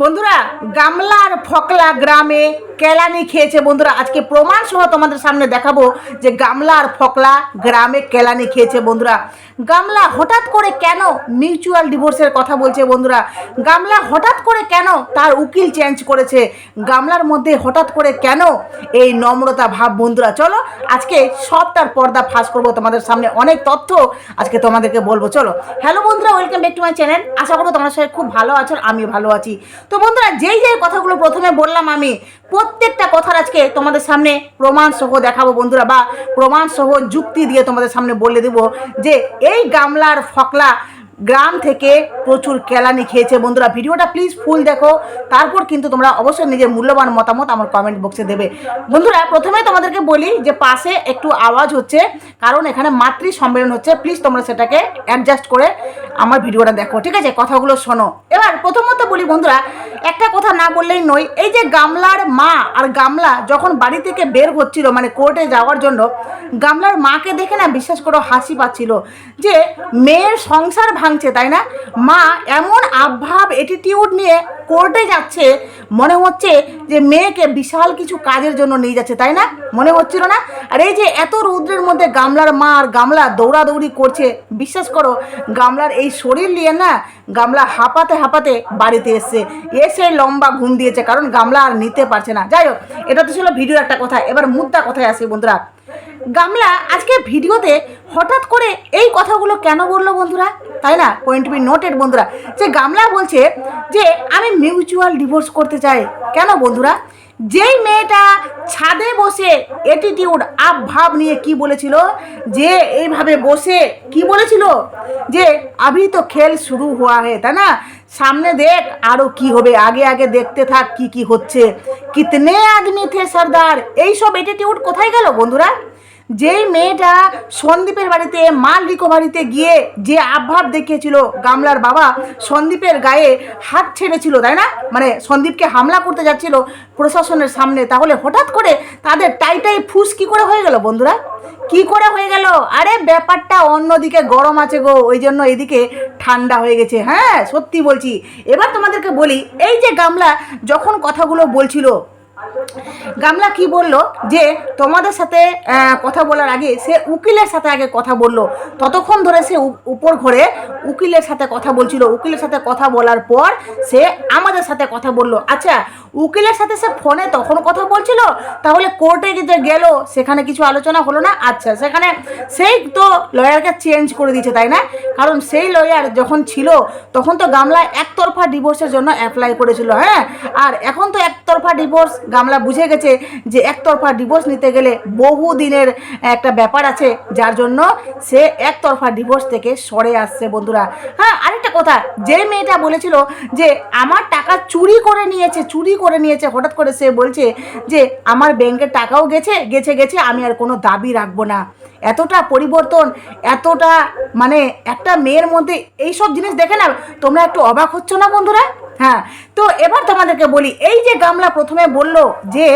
বন্ধুরা, গামলার ফকলা গ্রামে কেলানি খেয়েছে বন্ধুরা। আজকে প্রমাণ সহ তোমাদের সামনে দেখাবো যে গামলার ফকলা গ্রামে কেলানি খেয়েছে বন্ধুরা। গামলা হঠাৎ করে কেন মিউচুয়াল ডিভোর্সের কথা বলছে বন্ধুরা? গামলা হঠাৎ করে কেন তার উকিল চেঞ্জ করেছে? গামলার মধ্যে হঠাৎ করে কেন এই নম্রতা ভাব বন্ধুরা? চলো, আজকে সবটার পর্দা ফাঁস করব তোমাদের সামনে। অনেক তথ্য আজকে তোমাদেরকে বলব। চলো, হ্যালো বন্ধুরা, welcome back to my channel. আশা করব তোমার সবাই খুব ভালো আছো আমিও ভালো আছি। তো বন্ধুরা, যেই যেই কথাগুলো প্রথমে বললাম আমি, প্রত্যেকটা কথার আজকে তোমাদের সামনে প্রমাণ সহ দেখাবো বন্ধুরা, বা প্রমাণ সহ যুক্তি দিয়ে তোমাদের সামনে বলে দেব যে এই গামলার ফকলা গ্রাম থেকে প্রচুর কেলানি খেয়েছে। বন্ধুরা, ভিডিওটা প্লিজ ফুল দেখো। তারপর কিন্তু তোমরা অবশ্যই নিজের মূল্যবান মতামত আমার কমেন্ট বক্সে দেবে। বন্ধুরা, প্রথমে তোমাদেরকে বলি যে পাশে একটু আওয়াজ হচ্ছে, কারণ এখানে মাতৃ সম্মেলন হচ্ছে। প্লিজ তোমরা সেটাকে অ্যাডজাস্ট করে আমার ভিডিওটা দেখো, ঠিক আছে? কথাগুলো শোনো। এবার প্রথমত বলি বন্ধুরা, একটা কথা না বললেই নয়, এই যে গামলার মা আর গামলা যখন বাড়ি থেকে বের হচ্ছিল মানে কোর্টে যাওয়ার জন্য, গামলার মাকে দেখে না, বিশ্বাস করো হাসি পাচ্ছিল যে মেয়ের সংসার ভাঙছে, তাই না? মা এমন আভাব অ্যাটিটিউড নিয়ে কোর্টে যাচ্ছে, মনে হচ্ছে যে মেয়েকে বিশাল কিছু কাজের জন্য নিয়ে যাচ্ছে, তাই না? মনে হচ্ছিল না? আর এই যে এত রৌদ্রের মধ্যে গামলার মা আর গামলা দৌড়াদৌড়ি করছে, বিশ্বাস করো, গামলার এই শরীর নিয়ে না, গামলা হাঁপাতে হাঁপাতে বাড়িতে এসছে, এসে লম্বা ঘুম দিয়েছে, কারণ গামলা আর নিতে পারছে না। যাই হোক, এটা তো ছিল ভিডিওর একটা কথা, এবার মুদ্রা কথায় আসি বন্ধুরা? গামলা আজকে ভিডিওতে হঠাৎ করে এই কথাগুলো কেন বলল বন্ধুরা? তাই না? পয়েন্ট বি নোটেড বন্ধুরা। যে গামলা বলছে যে, আমি মিউচুয়াল ডিভোর্স করতে চাই। কেন, বন্ধুরা? যেই মেয়েটা ছাদে বসে অ্যাটিটিউড ভাব নিয়ে কি বলেছিল? যে এইভাবে বসে কি বলেছিল? যে, আভি তো খেল শুরু হওয়া হে, তাই না? সামনে দেখ আরও কি হবে, আগে আগে দেখতে থাক কি কি হচ্ছে। কিতনে আদমি থে সর্দার? এইসব অ্যাটিটিউড কোথায় গেল, বন্ধুরা? যেই মেয়েটা সন্দীপের বাড়িতে, মাল রিকভারিতে গিয়ে যে আভাব দেখিয়েছিল গামলার বাবা, সন্দীপের গায়ে হাত ছেড়েছিল, তাই না? মানে সন্দীপকে হামলা করতে যাচ্ছিল প্রশাসনের সামনে, তাহলে হঠাৎ করে তাদের টাইটাই ফুস কি করে হয়ে গেল বন্ধুরা? কি করে হয়ে গেল? আরে ব্যাপারটা অন্যদিকে গরম আছে গো, ওই জন্য এদিকে ঠান্ডা হয়ে গেছে। হ্যাঁ সত্যি বলছি। এবার তোমাদেরকে বলি, এই যে গামলা যখন কথাগুলো বলছিল গামলা কি বলল? যে তোমাদের সাথে কথা বলার আগে সে উকিলের সাথে আগে কথা বলল। ততক্ষণ ধরে সে উপর ঘরে উকিলের সাথে কথা বলছিল। উকিলের সাথে কথা বলার পর সে আমাদের সাথে কথা বলল। আচ্ছা উকিলের সাথে সে ফোনে তখন কথা বলছিল? তাহলে কোর্টে যে গেল? সেখানে কিছু আলোচনা হলো না? আচ্ছা সেখানে সেই তো লয়ারকে চেঞ্জ করে দিয়েছে, তাই না? কারণ সেই লয়ার যখন ছিল, তখন তো গামলা একতরফা ডিভোর্সের জন্য অ্যাপ্লাই করেছিল হ্যাঁ? আর এখন তো একতরফা ডিভোর্স গামলা বুঝে গেছে যে একতরফা ডিভোর্স নিতে গেলে বহু দিনের একটা ব্যাপার আছে, যার জন্য সে একতরফা ডিভোর্স থেকে সরে আসছে বন্ধুরা। হ্যাঁ আরেকটা কথা, যে মেয়েটা বলেছিল যে আমার টাকা চুরি করে নিয়েছে, চুরি করে নিয়েছে, হঠাৎ করে সে বলছে যে আমার ব্যাংকের টাকাও গেছে গেছে গেছে, আমি আর কোনো দাবি রাখব না। এতটা পরিবর্তন, এতটা মানে একটা মেয়ের মধ্যে এইসব জিনিস দেখে না, তোমরা একটু অবাক হচ্ছ না বন্ধুরা? হ্যাঁ তো এবার তোমাদেরকে বলি, এই যে গামলা প্রথমে বলল যে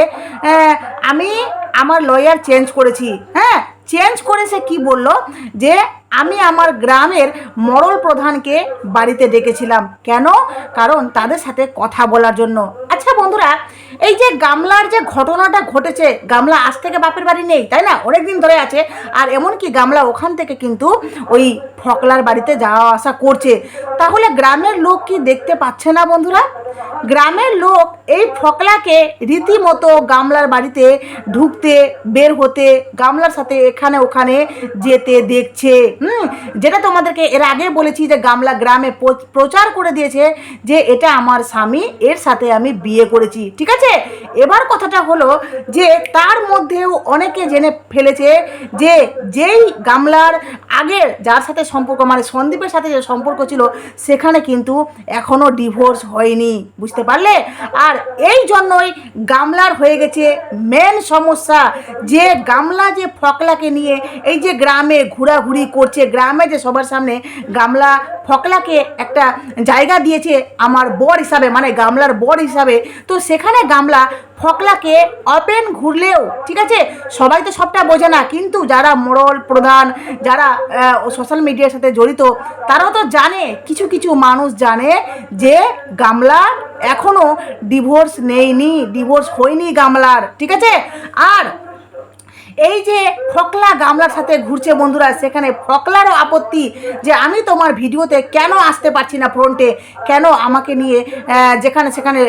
আমি আমার লয়ার চেঞ্জ করেছি। হ্যাঁ চেঞ্জ করে সে কী বলল? যে, আমি আমার গ্রামের মরল প্রধানকে বাড়িতে ডেকেছিলাম। কেন? কারণ তাদের সাথে কথা বলার জন্য। আচ্ছা বন্ধুরা এই যে গামলার যে ঘটনাটা ঘটেছে, গামলা আজ থেকে বাপের বাড়ি নেই, তাই না? অনেক দিন ধরে আছে। আর এমনকি গামলা ওখান থেকে কিন্তু ওই ফকলার বাড়িতে যাওয়া আসা করছে। তাহলে গ্রামের লোক কি দেখতে পাচ্ছে না বন্ধুরা? গ্রামের লোক এই ফকলাকে রীতিমতো গামলার বাড়িতে ঢুকতে, বের হতে, গামলার সাথে এখানে ওখানে যেতে দেখছে। হুম, যেটা তোমাদেরকে এর আগে বলেছি যে গামলা গ্রামে প্রচার করে দিয়েছে যে এটা আমার স্বামী, এর সাথে আমি বিয়ে করেছি। ঠিক আছে? এবার কথাটা হলো যে, তার মধ্যেও অনেকে জেনে ফেলেছে যে, যেই গামলার আগের যার সাথে সম্পর্ক মানে সন্দীপের সাথে যে সম্পর্ক ছিল, সেখানে কিন্তু এখনও ডিভোর্স হয়নি। বুঝতে পারলে? আর এই জন্যই গামলার হয়ে গেছে মেন সমস্যা। যে গামলা যে ফকলাকে নিয়ে এই যে গ্রামে ঘোরাঘুরি করছে, গ্রামে যে সবার সামনে গামলা ফকলাকে একটা জায়গা দিয়েছে আমার বর হিসাবে মানে গামলার বর হিসাবে, তো সেখানে গামলা ফকলাকে অপেন ঘুরলেও, ঠিক আছে? সবাই তো সবটা বোঝে না, কিন্তু যারা মোড়ল প্রধান, যারা সোশ্যাল মিডিয়ার সাথে জড়িত, তারাও তো জানে, কিছু কিছু মানুষ জানে যে গামলা এখনও ডিভোর্স নেইনি ডিভোর্স হয়নি গামলার, ঠিক আছে? আর এই যে ফকলা গামলার সাথে ঘুরছে বন্ধুরা, সেখানে ফকলারও আপত্তি যে আমি তোমার ভিডিওতে কেন আসতে পারছি না ফ্রন্টে কেন আমাকে নিয়ে যেখানে সেখানে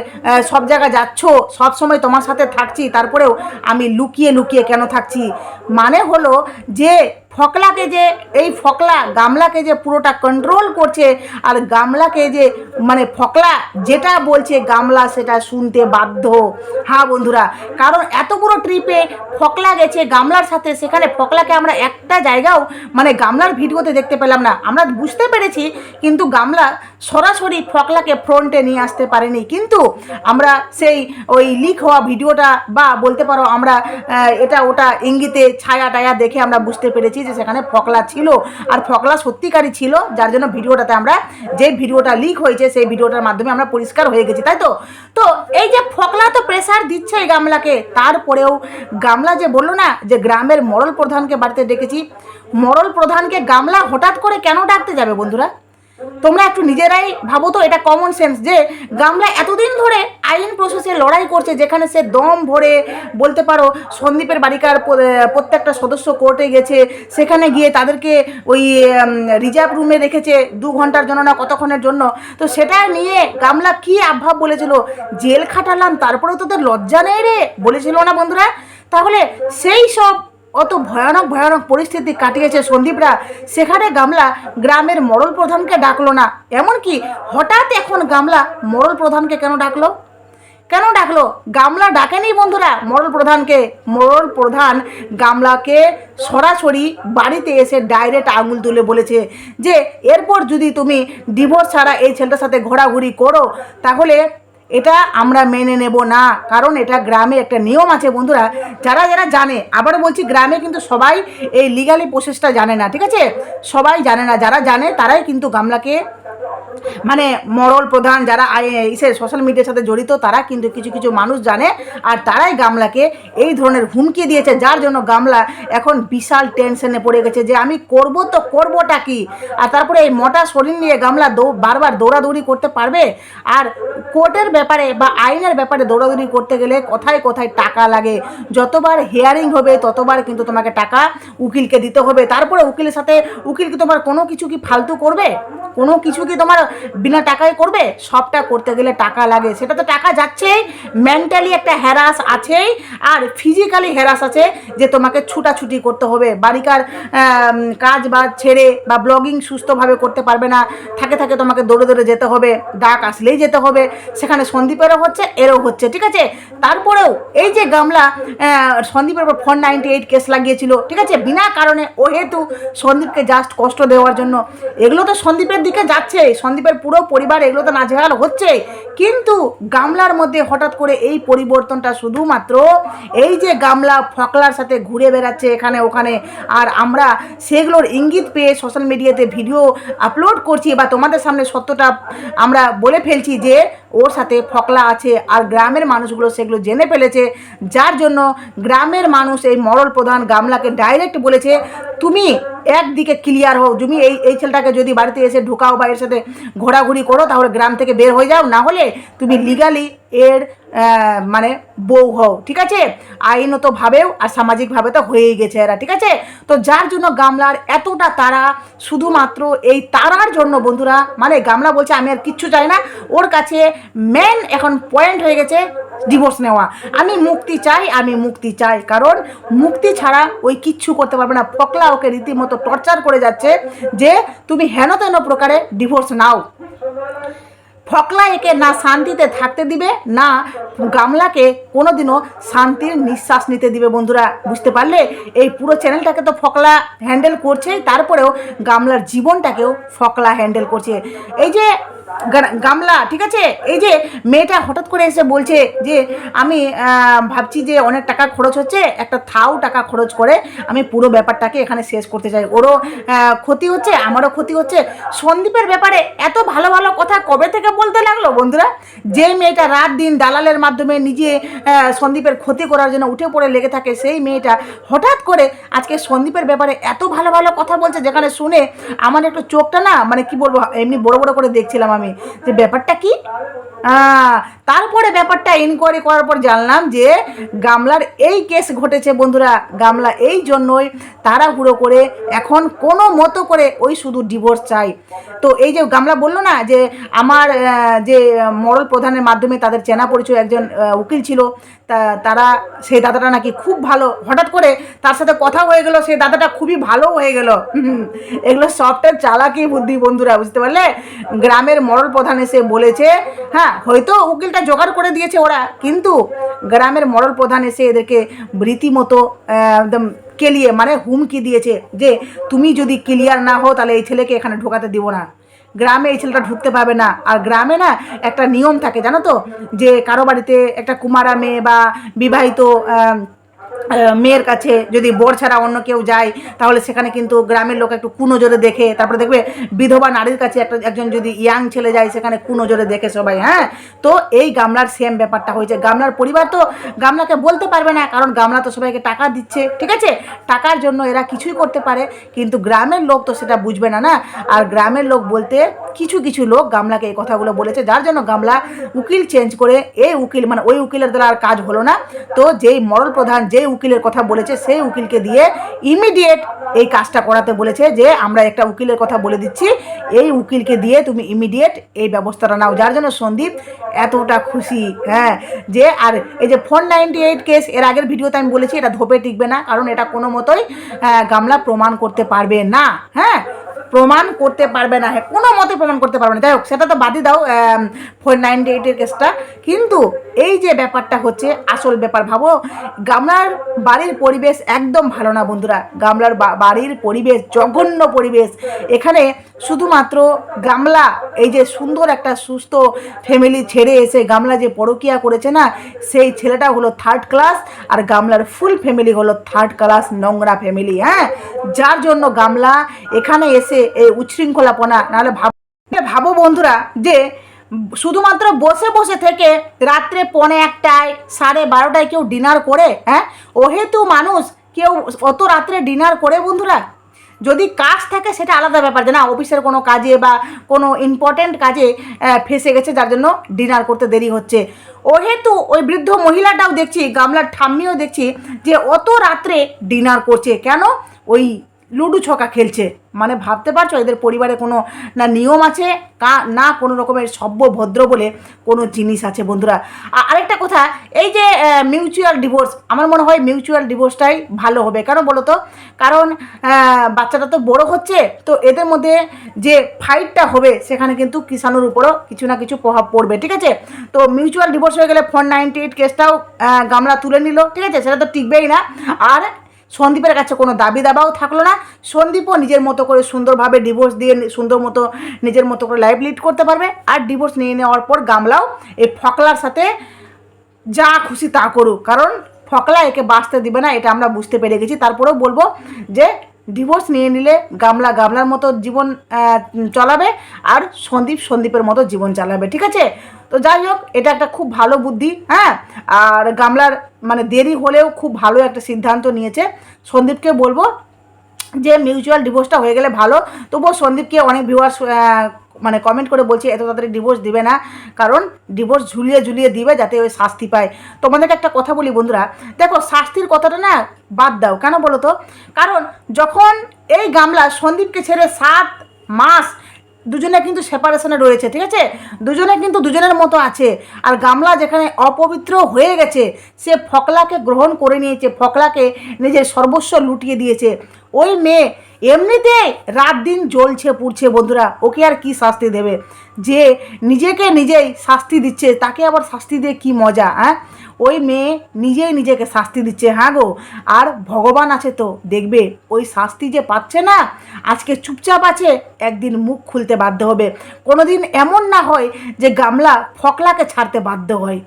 সব জায়গায় যাচ্ছ? সব সময় তোমার সাথে থাকছি, তারপরেও আমি লুকিয়ে লুকিয়ে কেন থাকছি? মানে হলো যে ফকলাকে যে, এই ফকলা গামলাকে যে পুরোটা কন্ট্রোল করছে, আর গামলাকে যে মানে ফকলা যেটা বলছে গামলা সেটা শুনতে বাধ্য। হ্যাঁ বন্ধুরা, কারণ এত বড় ট্রিপে ফকলা গেছে, গামলার সাথে। সেখানে ফকলাকে আমরা একটা জায়গাও মানে গামলার ভিডিওতে দেখতে পেলাম না। আমরা বুঝতে পেরেছি, কিন্তু গামলা সরাসরি ফকলাকে ফ্রন্টে নিয়ে আসতে পারেনি। কিন্তু আমরা সেই ওই লিক হওয়া ভিডিওটা বা বলতে পারো আমরা এটা ওটা ইঙ্গিতে, ছায়া টায়া দেখে আমরা বুঝতে পেরেছি যে সেখানে ফকলা ছিল। আর ফকলা সত্যিকারই ছিল, যার জন্য ভিডিওটাতে আমরা যে ভিডিওটা লিক হয়েছে, সেই ভিডিওটার মাধ্যমে আমরা পরিষ্কার হয়ে গেছি, তাই তো? তো এই যে ফকলা তো প্রেসার দিচ্ছে গামলাকে, তারপরেও গামলা যে বলল না যে গ্রামের মরল প্রধানকে বাড়িতে ডেকেছি। মরল প্রধানকে গামলা হঠাৎ করে কেন ডাকতে যাবে বন্ধুরা? তোমরা একটু নিজেরাই ভাবো তো, এটা কমন সেন্স যে গামলা এতদিন ধরে আইন প্রসেসে লড়াই করছে, যেখানে সে দম ভরে বলতে পারো সন্দীপের বাড়িকার প্রত্যেকটা সদস্য কোর্টে গেছে, সেখানে গিয়ে তাদেরকে ওই রিজার্ভ রুমে রেখেছে দু ঘণ্টার জন্য না কতক্ষণের জন্য। তো সেটা নিয়ে গামলা কি আভাব বলেছিল? জেল খাটালাম, তারপরেও তোদের লজ্জা নেই রে, বলেছিল না বন্ধুরা? তাহলে সেই সব অত ভয়ানক ভয়ানক পরিস্থিতি কাটিয়েছে সন্দীপরা। সেখানে গামলা গ্রামের মরল প্রধানকে ডাকলো না। এমনকি হঠাৎ এখন গামলা মরল প্রধানকে কেন ডাকলো? কেন ডাকলো? গামলা ডাকেনি বন্ধুরা মরল প্রধানকে। মরল প্রধান গামলাকে সরাসরি বাড়িতে এসে ডাইরেক্ট আঙুল তুলে বলেছে যে, এরপর যদি তুমি ডিভোর্স ছাড়া এই ছেলেটার সাথে ঘোরাঘুরি করো, তাহলে এটা আমরা মেনে নেব না। কারণ এটা গ্রামে একটা নিয়ম আছে বন্ধুরা, যারা যারা জানে, আবারও বলছি গ্রামে কিন্তু সবাই এই লিগালি প্রসেসটা জানে না, ঠিক আছে? সবাই জানে না, যারা জানে তারাই কিন্তু গামলাকে মানে মরল প্রধান যারা ইসে সোশ্যাল মিডিয়ার সাথে জড়িত, তারা কিন্তু কিছু কিছু মানুষ জানে, আর তারাই গামলাকে এই ধরনের হুমকি দিয়েছে, যার জন্য গামলা এখন বিশাল টেনশনে পড়ে গেছে যে আমি করব তো করবোটা কি? আর তারপরে এই মোটা শরীর নিয়ে গামলা দৌ, বারবার দৌড়াদৌড়ি করতে পারবে? আর কোর্টের ব্যাপারে বা আইনের ব্যাপারে দৌড়াদৌড়ি করতে গেলে কোথায় কোথায় টাকা লাগে? যতবার হিয়ারিং হবে, ততবার কিন্তু তোমাকে টাকা উকিলকে দিতে হবে। তারপরে উকিলের সাথে, উকিল কি তোমার কোনো কিছু কি ফালতু করবে? কোনো কিছু কি তোমার বিনা টাকায় করবে? সবটা করতে গেলে টাকা লাগে। সেটা তো টাকা যাচ্ছেই। মেন্টালি একটা হ্যারাস আছেই। আর ফিজিক্যালি হ্যারাস আছে যে তোমাকে ছুটাছুটি করতে হবে। বাড়িকার কাজ বা ছেড়ে বা ব্লগিং সুস্থভাবে করতে পারবে না। থাকে থাকে তোমাকে দৌড়ে দৌড়ে যেতে হবে। ডাক আসলেই যেতে হবে। সেখানে সন্দীপেরও হচ্ছে, এরও হচ্ছে, ঠিক আছে? তারপরেও এই যে গামলা সন্দীপের উপর ফোর নাইনটি এইট কেস লাগিয়েছিল, ঠিক আছে? বিনা কারণে, ও হেতু সন্দীপকে জাস্ট কষ্ট দেওয়ার জন্য। এগুলো তো সন্দীপের দিকে যাচ্ছে। সন্দীপের পুরো পরিবার এগুলো তো নাজেহাল হচ্ছে? কিন্তু গামলার মধ্যে হঠাৎ করে এই পরিবর্তনটা শুধুমাত্র এই যে গামলা ফকলার সাথে ঘুরে বেড়াচ্ছে এখানে ওখানে, আর আমরা সেগুলোর ইঙ্গিত পেয়ে সোশ্যাল মিডিয়াতে ভিডিও আপলোড করছি বা তোমাদের সামনে সত্যটা আমরা বলে ফেলছি যে ওর সাথে ফকলা আছে আর গ্রামের মানুষগুলো সেগুলো জেনে ফেলেছে, যার জন্য গ্রামের মানুষ এই মরল প্রধান গামলাকে ডাইরেক্ট বলেছে, তুমি একদিকে ক্লিয়ার হও, তুমি এই এই ছেলেটাকে যদি বাড়িতে এসে ঢোকাও বা এর সাথে ঘোরাঘুরি করো তাহলে গ্রাম থেকে বের হয়ে যাও, না হলে তুমি লিগালি এর মানে বউ হও, ঠিক আছে? আইনতভাবেও আর সামাজিকভাবে তো হয়েই গেছে এরা, ঠিক আছে? তো যার জন্য গামলার এতটা তারা, শুধুমাত্র এই তারার জন্য বন্ধুরা মানে গামলা বলছে আমি আর কিচ্ছু চাই না, ওর কাছে মেন এখন পয়েন্ট হয়ে গেছে ডিভোর্স নেওয়া। আমি মুক্তি চাই, আমি মুক্তি চাই, কারণ মুক্তি ছাড়া ওই কিচ্ছু করতে পারবে না। ফকলা ওকে রীতিমতো টর্চার করে যাচ্ছে যে তুমি হেন তেন প্রকারে ডিভোর্স নাও। ফকলা একে না শান্তিতে থাকতে দিবে, না গামলাকে কোনোদিনও শান্তির নিঃশ্বাস নিতে দিবে বন্ধুরা, বুঝতে পারলে? এই পুরো চ্যানেলটাকে তো ফকলা হ্যান্ডেল করছেই, তারপরেও গামলার জীবনটাকেও ফকলা হ্যান্ডেল করছে। এই যে গামলা, ঠিক আছে? এই যে মেয়েটা হঠাৎ করে এসে বলছে যে, আমি ভাবছি যে অনেক টাকা খরচ হচ্ছে, একটা থাও টাকা খরচ করে আমি পুরো ব্যাপারটাকে এখানে শেষ করতে চাই। ওরও ক্ষতি হচ্ছে, আমারও ক্ষতি হচ্ছে। সন্দীপের ব্যাপারে এত ভালো ভালো কথা কবে থেকে বলতে লাগল বন্ধুরা? যে মেয়েটা রাত দিন দালালের মাধ্যমে নিজে সন্দীপের ক্ষতি করার জন্য উঠে পড়ে লেগে থাকে, সেই মেয়েটা হঠাৎ করে আজকে সন্দীপের ব্যাপারে এত ভালো ভালো কথা বলছে, যেখানে শুনে আমার একটু চোখটা না মানে কি বলব, এমনি বড় বড় করে দেখছিলাম আমি। যে ব্যাপারটা কি? তারপরে ব্যাপারটা ইনকোয়ারি করার পর জানলাম যে গামলার এই কেস ঘটেছে বন্ধুরা। গামলা এই জন্যই তাড়াহুড়ো করে এখন কোনো মতো করে ওই শুধু ডিভোর্স চাই। তো এই যে গামলা বলল না যে আমার যে মরল প্রধানের মাধ্যমে তাদের চেনা পরিচয় একজন উকিল ছিল তারা, সেই দাদাটা নাকি খুব ভালো। হঠাৎ করে তার সাথে কথা হয়ে গেল, সেই দাদাটা খুবই ভালো হয়ে গেল। এগুলো সবটাই চালাকি বুদ্ধি বন্ধুরা, বুঝতে পারলে? গ্রামের মরল প্রধান এসে বলেছে হ্যাঁ হয়তো উকিলটা জোগাড় করে দিয়েছে ওরা, কিন্তু গ্রামের মরল প্রধান এসে এদেরকে রীতিমতো একদম কেলিয়ে মানে হুমকি দিয়েছে যে, তুমি যদি ক্লিয়ার না হও, তাহলে এই ছেলেকে এখানে ঢোকাতে দিব না। গ্রামে এই ছেলেটা ঢুকতে পাবে না। আর গ্রামে না একটা নিয়ম থাকে, জানো তো? যে কারও বাড়িতে একটা কুমারা মেয়ে বা বিবাহিত মেয়ের কাছে যদি বর ছাড়া অন্য কেউ যায়, তাহলে সেখানে কিন্তু গ্রামের লোক একটু কুনজরে দেখে, তারপরে দেখবে বিধবা নারীর কাছে একটা, একজন যদি ইয়াং ছেলে যায়, সেখানে কুনজরে দেখে সবাই হ্যাঁ? তো এই গামলার সেম ব্যাপারটা হয়েছে। গামলার পরিবার তো গামলাকে বলতে পারবে না, কারণ গামলা তো সবাইকে টাকা দিচ্ছে, ঠিক আছে? টাকার জন্য এরা কিছুই করতে পারে, কিন্তু গ্রামের লোক তো সেটা বুঝবে না না? আর গ্রামের লোক বলতে কিছু কিছু লোক গামলাকে এই কথাগুলো বলেছে, যার জন্য গামলা উকিল চেঞ্জ করে এই উকিল মানে ওই উকিলের দ্বারা আর কাজ হলো না। তো যেই মরল প্রধান, যেই উকিলের কথা বলেছে সেই উকিলকে দিয়ে ইমিডিয়েট এই কাজটা করাতে বলেছে যে আমরা একটা উকিলের কথা বলে দিচ্ছি এই উকিলকে দিয়ে তুমি ইমিডিয়েট এই ব্যবস্থাটা নাও। যার জন্য সন্দীপ এতটা খুশি হ্যাঁ যে আর এই যে ফোর নাইনটি এইট কেস এর আগের ভিডিওতে আমি বলেছি এটা ধোপে টিকবে না কারণ এটা কোনো মতোই আহ, গামলা প্রমাণ করতে পারবে না হ্যাঁ। প্রমাণ করতে পারবে না হ্যাঁ কোনো মতে প্রমাণ করতে পারবে না। যাই হোক, সেটা তো বাদই দাও ফোর নাইনটি এইটের কেসটা কিন্তু এই যে ব্যাপারটা হচ্ছে, আসল ব্যাপার ভাবো, গামলার বাড়ির পরিবেশ একদম ভালো না বন্ধুরা। গামলার বাড়ির পরিবেশ, জঘন্য পরিবেশ। এখানে শুধুমাত্র গামলা, এই যে সুন্দর একটা সুস্থ ফ্যামিলি ছেড়ে এসে গামলা যে পরকিয়া করেছে না, সেই ছেলেটা হলো থার্ড ক্লাস আর গামলার ফুল ফ্যামিলি হলো থার্ড ক্লাস নোংরা ফ্যামিলি হ্যাঁ? যার জন্য গামলা এখানে এসে এই উচ্ছৃঙ্খলাপনা নাহলে ভাব ভাবো বন্ধুরা যে শুধুমাত্র বসে বসে থেকে রাত্রে পৌনে একটায়, সাড়ে বারোটায় কেউ ডিনার করে হ্যাঁ? ওহেতু মানুষ কেউ অত রাত্রে ডিনার করে বন্ধুরা। যদি কাজ থাকে সেটা আলাদা ব্যাপার যে না, অফিসের কোনো কাজে বা কোনো ইম্পর্ট্যান্ট কাজে ফেসে গেছে, যার জন্য ডিনার করতে দেরি হচ্ছে। ওহেতু ওই বৃদ্ধ মহিলাটাও দেখছি, গামলার ঠাম্মিও দেখছি যে অত রাত্রে ডিনার করছে। কেন? ওই লুডো ছকা খেলছে। মানে ভাবতে পারছ, এদের পরিবারে কোনো না নিয়ম আছে, কা, না কোনো রকমের সভ্য ভদ্র বলে কোনো জিনিস আছে বন্ধুরা? আরেকটা কথা, এই যে মিউচুয়াল ডিভোর্স আমার মনে হয় মিউচুয়াল ডিভোর্সটাই ভালো হবে। কেন বলো তো? কারণ বাচ্চাটা তো বড় হচ্ছে, তো এদের মধ্যে যে ফাইটটা হবে, সেখানে কিন্তু কিষাণুর উপরও কিছু না কিছু প্রভাব পড়বে, ঠিক আছে? তো মিউচুয়াল ডিভোর্স হয়ে গেলে ফোর নাইনটি এইট কেসটাও গামলা তুলে নিল, ঠিক আছে? সেটা তো টিকবেই না। আর সন্দীপের কাছে কোনো দাবি দাবাও থাকল না। সন্দীপও নিজের মতো করে সুন্দরভাবে ডিভোর্স দিয়ে সুন্দর মতো নিজের মতো করে লাইফ লিড করতে পারবে আর ডিভোর্স নিয়ে নেওয়ার পর গামলাও এই ফকলার সাথে যা খুশি তা করুক। কারণ ফকলা একে বাঁচতে দিবে না, এটা আমরা বুঝতে পেরে গেছি। তারপরেও বলব যে ডিভোর্স নিয়ে নিলে গামলা গামলার মতো জীবন চালাবে আর সন্দীপ সন্দীপের মতো জীবন চালাবে, ঠিক আছে? তো যাই হোক, এটা একটা খুব ভালো বুদ্ধি হ্যাঁ? আর গামলার মানে দেরি হলেও খুব ভালো একটা সিদ্ধান্ত নিয়েছে। সন্দীপকে বলব যে মিউচুয়াল ডিভোর্সটা হয়ে গেলে ভালো। তবুও সন্দীপকে অনেক ভিউয়ার্স মানে কমেন্ট করে বলছে, এত তাড়াতাড়ি ডিভোর্স দিবে না, কারণ ডিভোর্স ঝুলিয়ে ঝুলিয়ে দিবে যাতে ওই শাস্তি পায়। তোমাদেরকে একটা কথা বলি বন্ধুরা, দেখো শাস্তির কথাটা না বাদ দাও। কেন বলো তো? কারণ যখন এই গামলা সন্দীপকে ছেড়ে সাত মাস দুজনে কিন্তু সেপারেশনে রয়েছে, ঠিক আছে? দুজনে কিন্তু দুজনের মতো আছে। আর গামলা যেখানে অপবিত্র হয়ে গেছে, সে ফকলাকে গ্রহণ করে নিয়েছে, ফকলাকে নিজের সর্বস্ব লুটিয়ে দিয়েছে। ওই মেয়ে এমনিতে রাত দিন জ্বলছে, পুড়ছে বন্ধুরা, ওকে আর কি শাস্তি দেবে? যে নিজেকে নিজেই শাস্তি দিচ্ছে, তাকে আবার শাস্তি দিয়ে কি মজা হ্যাঁ ওই মেয়ে নিজেই নিজেকে শাস্তি দিচ্ছে হ্যাঁ গো? আর ভগবান আছে তো, দেখবে, ওই শাস্তি যে পাচ্ছে না, আজকে চুপচাপ আছে, একদিন মুখ খুলতে বাধ্য হবে। কোনোদিন এমন না হয় যে গামলা ফকলাকে ছাড়তে বাধ্য হয়।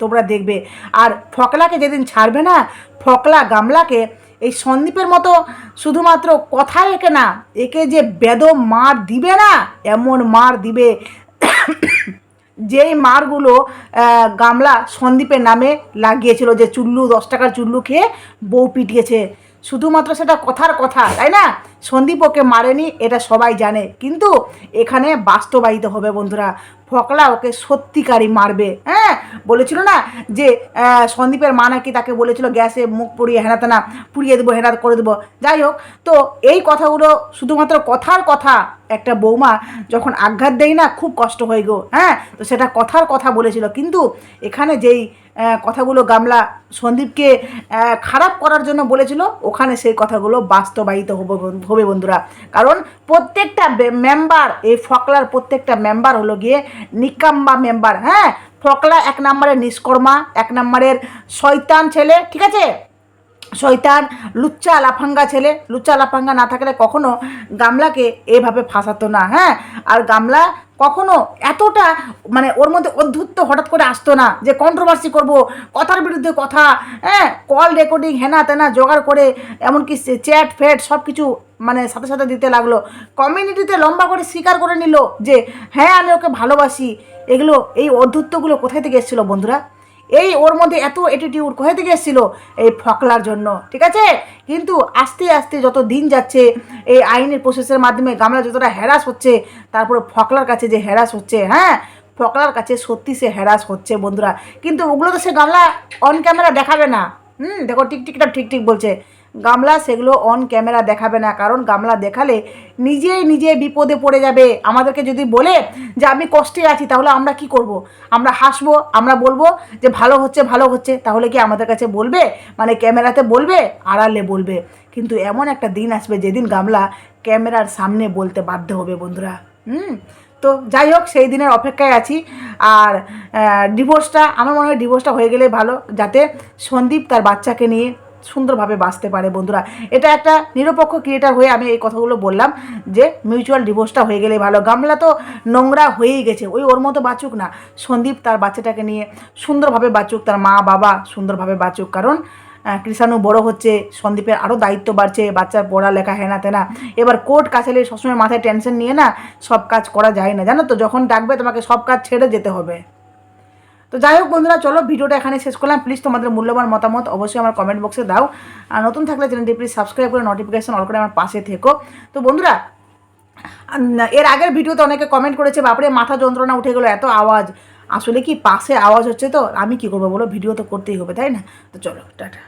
তোমরা দেখবে, আর ফকলাকে যেদিন ছাড়বে না, ফকলা গামলাকে এই সন্দীপের মতো শুধুমাত্র কথা একে না, একে যে বেদ মার দিবে না, এমন মার দিবে। যেই মারগুলো গামলা সন্দীপের নামে লাগিয়েছিল যে চুল্লু, দশ টাকার চুল্লু খেয়ে বউ পিটিয়েছে। শুধুমাত্র সেটা কথার কথা, তাই না? সন্দীপ ওকে মারেনি, এটা সবাই জানে। কিন্তু এখানে বাস্তবায়িত হবে বন্ধুরা। ফকলা ওকে সত্যিকারই মারবে হ্যাঁ? বলেছিল না যে সন্দীপের মা নাকি তাকে বলেছিল গ্যাসে মুখ পুড়িয়ে হেনাতে না, পুড়িয়ে দেবো, হেনাত করে দেবো। যাই হোক, তো এই কথাগুলো শুধুমাত্র কথার কথা, একটা বৌমা যখন আঘাত দেয় না, খুব কষ্ট হয়ে গো হ্যাঁ? তো সেটা কথার কথা বলেছিল। কিন্তু এখানে যেই কথাগুলো গামলা সন্দীপকে খারাপ করার জন্য বলেছিল, ওখানে সেই কথাগুলো বাস্তবায়িত হবে হবে বন্ধুরা। কারণ প্রত্যেকটা মেম্বার এই ফকলার প্রত্যেকটা মেম্বার হলো গিয়ে নিকাম্বা মেম্বার হ্যাঁ? ফকলা এক নম্বরের নিষ্কর্মা, এক নম্বরের শয়তান ছেলে, ঠিক আছে? শয়তান, লুচ্চা, লাফাঙ্গা ছেলে। লুচ্চা, লাফাঙ্গা না থাকলে কখনো গামলাকে এভাবে ফাঁসাতো না হ্যাঁ? আর গামলা কখনো এতটা মানে ওর মধ্যে অদ্ভুত হঠাৎ করে আসতো না যে কন্ট্রোভার্সি করব, কথার বিরুদ্ধে কথা হ্যাঁ? কল রেকর্ডিং হেনা তেনা, জোগাড় করে, এমনকি চ্যাট ফ্যাট সব কিছু মানে সাথে সাথে দিতে লাগল। কমিউনিটিতে লম্বা করে স্বীকার করে নিল যে হ্যাঁ আমি ওকে ভালোবাসি। এগুলো, এই অদ্ভুতগুলো কোথায় থেকে এসেছিল বন্ধুরা? এই ওর মধ্যে এত অ্যাটিটিউড কোথায় থেকে এসেছিল? এই ফকলার জন্য, ঠিক আছে? কিন্তু আস্তে আস্তে যত দিন যাচ্ছে, এই আইনের প্রসেসের মাধ্যমে গামলা যতটা হ্যারাস হচ্ছে, তারপরে ফকলার কাছে যে হ্যারাস হচ্ছে হ্যাঁ? ফকলার কাছে সত্যি সে হ্যারাস হচ্ছে বন্ধুরা। কিন্তু ওগুলো তো সে গামলা অন ক্যামেরা দেখাবে না। হুম, দেখো টিকটিকটা ঠিক ঠিক বলছে। গামলা সেগুলো অন ক্যামেরা দেখাবে না। কারণ গামলা দেখালে নিজেই নিজে বিপদে পড়ে যাবে। আমাদেরকে যদি বলে যে, আমি কষ্টে আছি, তাহলে আমরা কি করব। আমরা হাসবো, আমরা বলব যে, ভালো হচ্ছে ভালো হচ্ছে। তাহলে কি আমাদের কাছে বলবে? মানে ক্যামেরাতে বলবে, আড়ালে বলবে। কিন্তু এমন একটা দিন আসবে, যেদিন গামলা ক্যামেরার সামনে বলতে বাধ্য হবে, বন্ধুরা। হুম? তো যাই হোক, সেই দিনের অপেক্ষায় আছি। আর ডিভোর্সটা আমার মনে হয় ডিভোর্সটা হয়ে গেলে ভালো। যাতে সন্দীপ তার বাচ্চাকে নিয়ে সুন্দরভাবে বাঁচতে পারে বন্ধুরা। এটা একটা নিরপেক্ষ ক্রিয়েটার হয়ে আমি এই কথাগুলো বললাম যে মিউচুয়াল ডিভোর্সটা হয়ে গেলে ভালো। গামলা তো নোংরা হয়েই গেছে, ওই ওর মতো বাঁচুক না। সন্দীপ তার বাচ্চাটাকে নিয়ে সুন্দরভাবে বাঁচুক, তার মা বাবা সুন্দরভাবে বাঁচুক। কারণ কৃষাণু বড় হচ্ছে, সন্দীপের আরও দায়িত্ব বাড়ছে, বাচ্চার পড়ালেখা হেনা তেনা এবার কোর্ট কাছালে সবসময় মাথায় টেনশন নিয়ে না সব কাজ করা যায় না। জানো তো, যখন ডাকবে তোমাকে সব কাজ ছেড়ে যেতে হবে। তো যাই হোক বন্ধুরা, চলো ভিডিওটা এখানে শেষ করলাম। প্লিজ তোমাদের মূল্যবান মতামত অবশ্যই আমার কমেন্ট বক্সে দাও। আর নতুন থাকলে চ্যানেলটি প্লিজ সাবস্ক্রাইব করে নোটিফিকেশন অল করে আমার পাশে থেকো। তো বন্ধুরা এর আগের ভিডিওতে অনেকে কমেন্ট করেছে, বাপরে, মাথা যন্ত্রণা উঠে গেলো, এত আওয়াজ। আসলে কি পাশে আওয়াজ হচ্ছে তো? আমি কি করব বলো? ভিডিও তো করতেই হবে, তাই না? তো চলো, টাটা।